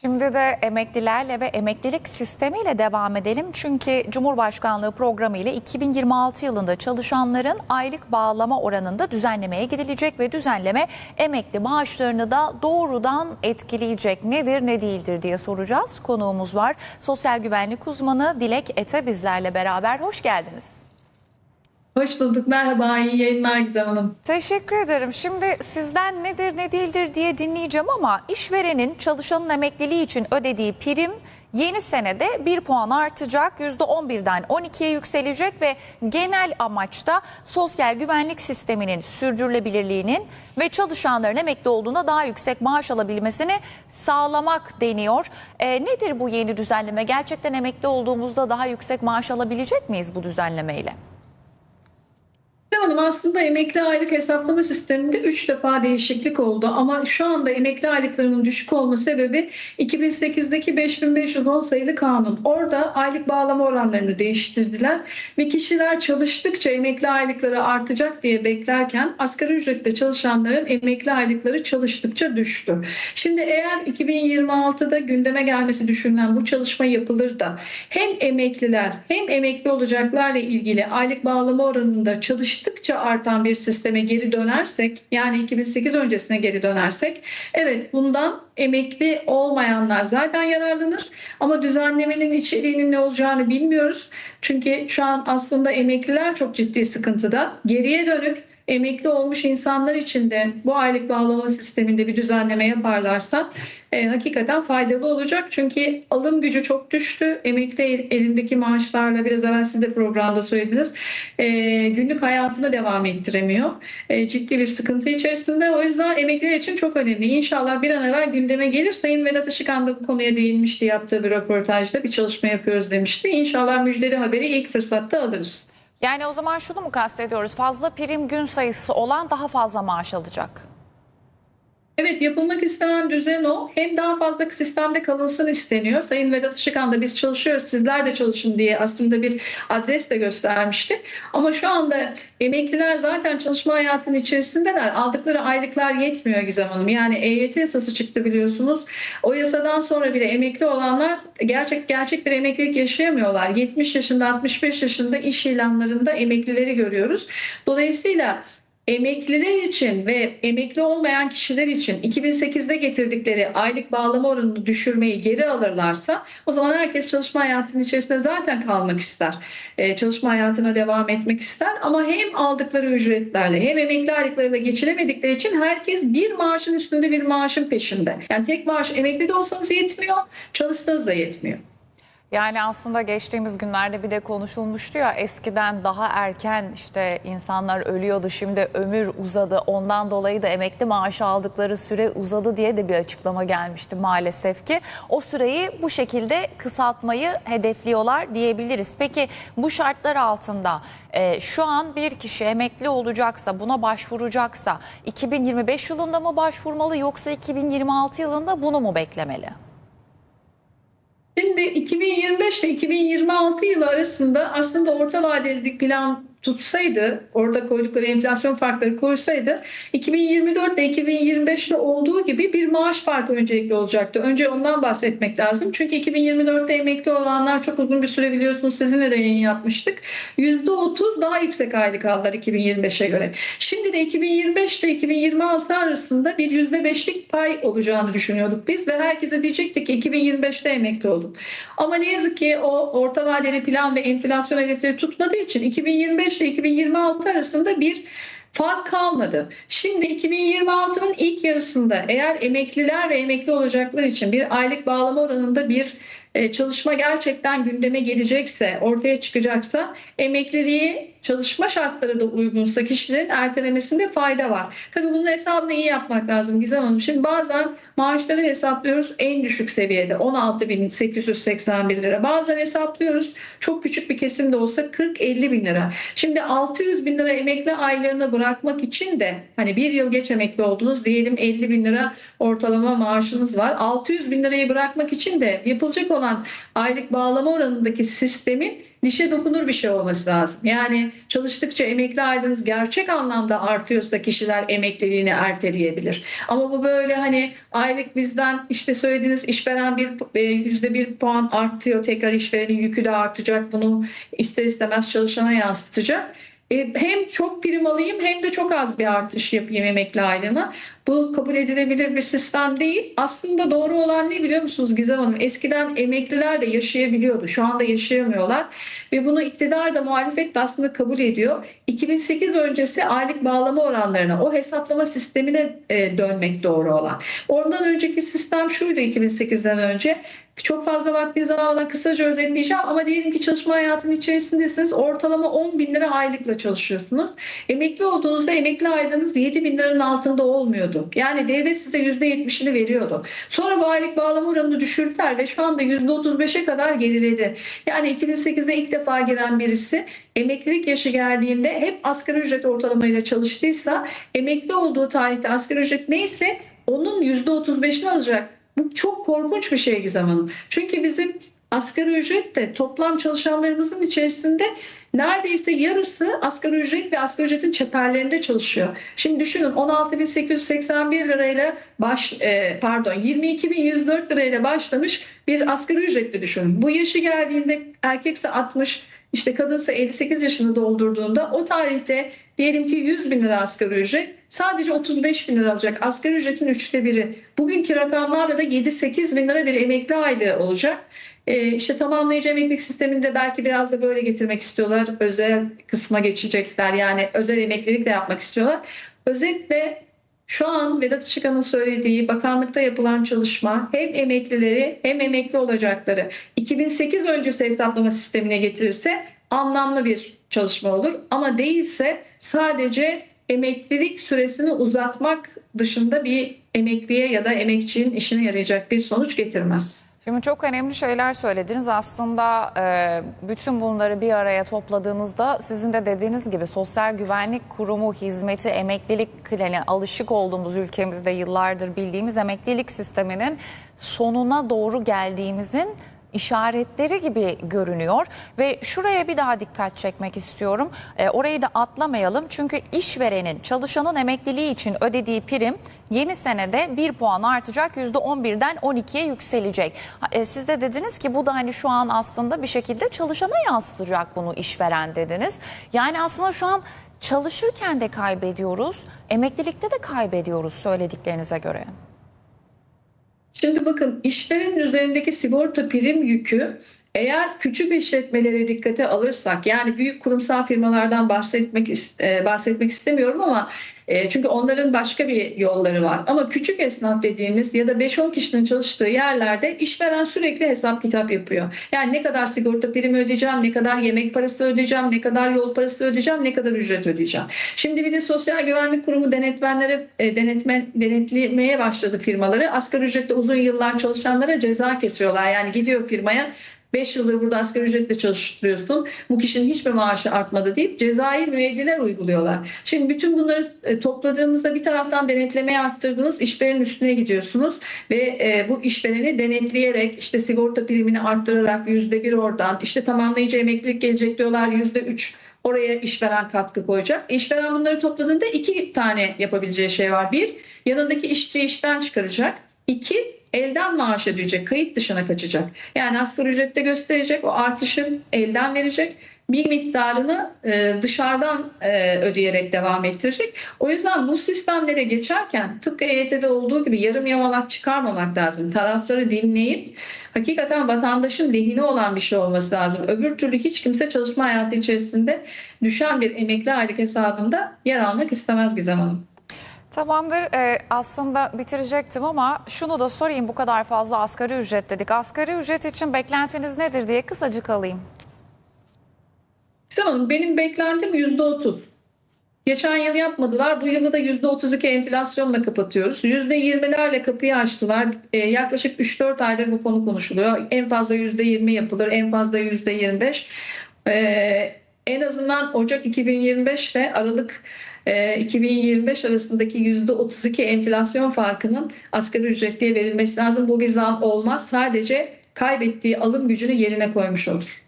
Şimdi de emeklilerle ve emeklilik sistemiyle devam edelim. Çünkü Cumhurbaşkanlığı programı ile 2026 yılında çalışanların aylık bağlama oranında düzenlemeye gidilecek ve düzenleme emekli maaşlarını da doğrudan etkileyecek. Nedir ne değildir diye soracağız. Konuğumuz var. Sosyal güvenlik uzmanı Dilek Ete bizlerle beraber. Hoş geldiniz. Hoş bulduk. Merhaba. iyi yayınlar Gizem Hanım. Teşekkür ederim. Şimdi sizden nedir ne değildir diye dinleyeceğim ama işverenin çalışanın emekliliği için ödediği prim yeni senede 1 puan artacak. %11'den 12'ye yükselecek ve genel amaçta sosyal güvenlik sisteminin sürdürülebilirliğinin ve çalışanların emekli olduğunda daha yüksek maaş alabilmesini sağlamak deniyor. E, nedir bu yeni düzenleme? Gerçekten emekli olduğumuzda daha yüksek maaş alabilecek miyiz bu düzenlemeyle? Hanım aslında emekli aylık hesaplama sisteminde 3 defa değişiklik oldu ama şu anda emekli aylıklarının düşük olma sebebi 2008'deki 5510 sayılı kanun. Orada aylık bağlama oranlarını değiştirdiler ve kişiler çalıştıkça emekli aylıkları artacak diye beklerken asgari ücretle çalışanların emekli aylıkları çalıştıkça düştü. Şimdi eğer 2026'da gündeme gelmesi düşünülen bu çalışma yapılır da hem emekliler hem emekli olacaklarla ilgili aylık bağlama oranında çalıştıkça artan bir sisteme geri dönersek yani 2008 öncesine geri dönersek evet bundan emekli olmayanlar zaten yararlanır ama düzenlemenin içeriğinin ne olacağını bilmiyoruz. Çünkü şu an aslında emekliler çok ciddi sıkıntıda. Geriye dönük emekli olmuş insanlar için de bu aylık bağlama sisteminde bir düzenleme yaparlarsa e, hakikaten faydalı olacak. Çünkü alım gücü çok düştü. Emekli elindeki maaşlarla biraz evvel siz de programda söylediniz. E, günlük hayatını devam ettiremiyor. E, ciddi bir sıkıntı içerisinde. O yüzden emekliler için çok önemli. İnşallah bir an evvel gündeme gelir. Sayın Vedat Işıkhan da bu konuya değinmişti yaptığı bir röportajda. Bir çalışma yapıyoruz demişti. İnşallah müjdeli haberi ilk fırsatta alırız. Yani o zaman şunu mu kastediyoruz? Fazla prim gün sayısı olan daha fazla maaş alacak. Evet yapılmak istenen düzen o. Hem daha fazla sistemde kalınsın isteniyor. Sayın Vedat Işıkhan da biz çalışıyoruz sizler de çalışın diye aslında bir adres de göstermişti. Ama şu anda emekliler zaten çalışma hayatının içerisindeler. Aldıkları aylıklar yetmiyor Gizem Hanım. Yani EYT yasası çıktı biliyorsunuz. O yasadan sonra bile emekli olanlar gerçek gerçek bir emeklilik yaşayamıyorlar. 70 yaşında 65 yaşında iş ilanlarında emeklileri görüyoruz. Dolayısıyla Emekliler için ve emekli olmayan kişiler için 2008'de getirdikleri aylık bağlama oranını düşürmeyi geri alırlarsa o zaman herkes çalışma hayatının içerisinde zaten kalmak ister. Ee, çalışma hayatına devam etmek ister ama hem aldıkları ücretlerle hem emekli aylıklarıyla geçinemedikleri için herkes bir maaşın üstünde bir maaşın peşinde. Yani tek maaş emekli de olsanız yetmiyor, çalışsanız da yetmiyor. Yani aslında geçtiğimiz günlerde bir de konuşulmuştu ya eskiden daha erken işte insanlar ölüyordu şimdi ömür uzadı ondan dolayı da emekli maaşı aldıkları süre uzadı diye de bir açıklama gelmişti maalesef ki. O süreyi bu şekilde kısaltmayı hedefliyorlar diyebiliriz. Peki bu şartlar altında e, şu an bir kişi emekli olacaksa buna başvuracaksa 2025 yılında mı başvurmalı yoksa 2026 yılında bunu mu beklemeli? Şimdi 2025 ile 2026 yılı arasında aslında orta vadeli plan tutsaydı, orada koydukları enflasyon farkları koysaydı 2024 ile 2025'te olduğu gibi bir maaş farkı öncelikli olacaktı. Önce ondan bahsetmek lazım. Çünkü 2024'te emekli olanlar çok uzun bir süre biliyorsunuz sizinle de yayın yapmıştık. %30 daha yüksek aylık aldılar 2025'e göre. Şimdi de 2025 ile 2026 arasında bir %5'lik pay olacağını düşünüyorduk biz ve herkese diyecektik ki 2025'te emekli olun. Ama ne yazık ki o orta vadeli plan ve enflasyon hedefleri tutmadığı için 2025 ile 2026 arasında bir fark kalmadı. Şimdi 2026'nın ilk yarısında eğer emekliler ve emekli olacaklar için bir aylık bağlama oranında bir e, çalışma gerçekten gündeme gelecekse, ortaya çıkacaksa emekliliği çalışma şartları da uygunsa kişilerin ertelemesinde fayda var. Tabii bunun hesabını iyi yapmak lazım Gizem Hanım. Şimdi bazen maaşları hesaplıyoruz en düşük seviyede 16.881 lira. Bazen hesaplıyoruz çok küçük bir kesim de olsa 40-50 bin lira. Şimdi 600 bin lira emekli aylığını bırakmak için de hani bir yıl geç emekli oldunuz diyelim 50 bin lira ortalama maaşınız var. 600 bin lirayı bırakmak için de yapılacak olan aylık bağlama oranındaki sistemin dişe dokunur bir şey olması lazım. Yani çalıştıkça emekli aylığınız gerçek anlamda artıyorsa kişiler emekliliğini erteleyebilir. Ama bu böyle hani aylık bizden işte söylediğiniz işveren bir e, yüzde bir puan artıyor tekrar işverenin yükü de artacak bunu ister istemez çalışana yansıtacak. E, hem çok prim alayım hem de çok az bir artış yapayım emekli aylığına. Bu kabul edilebilir bir sistem değil. Aslında doğru olan ne biliyor musunuz Gizem Hanım? Eskiden emekliler de yaşayabiliyordu. Şu anda yaşayamıyorlar. Ve bunu iktidar da muhalefet de aslında kabul ediyor. 2008 öncesi aylık bağlama oranlarına, o hesaplama sistemine e, dönmek doğru olan. Ondan önceki sistem şuydu 2008'den önce. Çok fazla vaktinizi almadan kısaca özetleyeceğim ama diyelim ki çalışma hayatının içerisindesiniz. Ortalama 10 bin lira aylıkla çalışıyorsunuz. Emekli olduğunuzda emekli aylığınız 7 bin liranın altında olmuyordu. Yani devlet size %70'ini veriyordu. Sonra bu aylık bağlama oranını düşürdüler ve şu anda %35'e kadar geriledi. Yani 2008'de ilk defa giren birisi emeklilik yaşı geldiğinde hep asgari ücret ortalamayla çalıştıysa emekli olduğu tarihte asgari ücret neyse onun %35'ini alacak. Bu çok korkunç bir şey Gizem Hanım. Çünkü bizim asgari ücret de toplam çalışanlarımızın içerisinde neredeyse yarısı asgari ücret ve asgari ücretin çeperlerinde çalışıyor. Şimdi düşünün 16.881 lirayla baş e, pardon 22.104 lirayla başlamış bir asgari ücretli düşünün. Bu yaşı geldiğinde erkekse 60 işte kadınsa 58 yaşını doldurduğunda o tarihte diyelim ki 100 bin lira asgari ücret sadece 35 bin lira alacak. Asgari ücretin üçte biri. Bugünkü rakamlarla da 7-8 bin lira bir emekli aylığı olacak. Ee, işte tamamlayıcı emeklilik sisteminde belki biraz da böyle getirmek istiyorlar. Özel kısma geçecekler. Yani özel emeklilik de yapmak istiyorlar. Özetle şu an Vedat Işıkhan'ın söylediği bakanlıkta yapılan çalışma hem emeklileri hem emekli olacakları 2008 öncesi hesaplama sistemine getirirse anlamlı bir çalışma olur. Ama değilse sadece emeklilik süresini uzatmak dışında bir emekliye ya da emekçinin işine yarayacak bir sonuç getirmez. Şimdi çok önemli şeyler söylediniz. Aslında e, bütün bunları bir araya topladığınızda sizin de dediğiniz gibi Sosyal Güvenlik Kurumu hizmeti emeklilik yani alışık olduğumuz ülkemizde yıllardır bildiğimiz emeklilik sisteminin sonuna doğru geldiğimizin işaretleri gibi görünüyor ve şuraya bir daha dikkat çekmek istiyorum. E, orayı da atlamayalım çünkü işverenin çalışanın emekliliği için ödediği prim yeni senede 1 puan artacak %11'den 12'ye yükselecek. E, siz de dediniz ki bu da hani şu an aslında bir şekilde çalışana yansıtacak bunu işveren dediniz. Yani aslında şu an çalışırken de kaybediyoruz, emeklilikte de kaybediyoruz söylediklerinize göre. Şimdi bakın işverenin üzerindeki sigorta prim yükü eğer küçük işletmelere dikkate alırsak yani büyük kurumsal firmalardan bahsetmek e, bahsetmek istemiyorum ama e, çünkü onların başka bir yolları var. Ama küçük esnaf dediğimiz ya da 5-10 kişinin çalıştığı yerlerde işveren sürekli hesap kitap yapıyor. Yani ne kadar sigorta primi ödeyeceğim, ne kadar yemek parası ödeyeceğim, ne kadar yol parası ödeyeceğim, ne kadar ücret ödeyeceğim. Şimdi bir de Sosyal Güvenlik Kurumu denetmenlere e, denetme, denetlemeye başladı firmaları. Asgari ücretle uzun yıllar çalışanlara ceza kesiyorlar. Yani gidiyor firmaya 5 yıldır burada asgari ücretle çalıştırıyorsun. Bu kişinin hiçbir maaşı artmadı deyip cezai müeyyideler uyguluyorlar. Şimdi bütün bunları e, topladığımızda bir taraftan denetlemeyi arttırdınız. işverenin üstüne gidiyorsunuz ve e, bu işvereni denetleyerek işte sigorta primini arttırarak yüzde bir oradan işte tamamlayıcı emeklilik gelecek diyorlar yüzde üç oraya işveren katkı koyacak. İşveren bunları topladığında iki tane yapabileceği şey var. Bir, yanındaki işçi işten çıkaracak. İki, elden maaş ödeyecek, kayıt dışına kaçacak. Yani asgari ücrette gösterecek, o artışın elden verecek bir miktarını e, dışarıdan e, ödeyerek devam ettirecek. O yüzden bu sistemlere geçerken tıpkı EYT'de olduğu gibi yarım yamalak çıkarmamak lazım. Tarafları dinleyip hakikaten vatandaşın lehine olan bir şey olması lazım. Öbür türlü hiç kimse çalışma hayatı içerisinde düşen bir emekli aylık hesabında yer almak istemez Gizem Hanım. Tamamdır. Ee, aslında bitirecektim ama şunu da sorayım bu kadar fazla asgari ücret dedik. Asgari ücret için beklentiniz nedir diye kısacık alayım. Hanım benim beklentim yüzde otuz. Geçen yıl yapmadılar. Bu yılı da %32 enflasyonla kapatıyoruz. %20'lerle kapıyı açtılar. Ee, yaklaşık 3-4 aydır bu konu konuşuluyor. En fazla %20 yapılır, en fazla %25. Ee, en azından Ocak 2025 ile Aralık 2025 e, arasındaki %32 enflasyon farkının asgari ücretliye verilmesi lazım. Bu bir zam olmaz. Sadece kaybettiği alım gücünü yerine koymuş olur.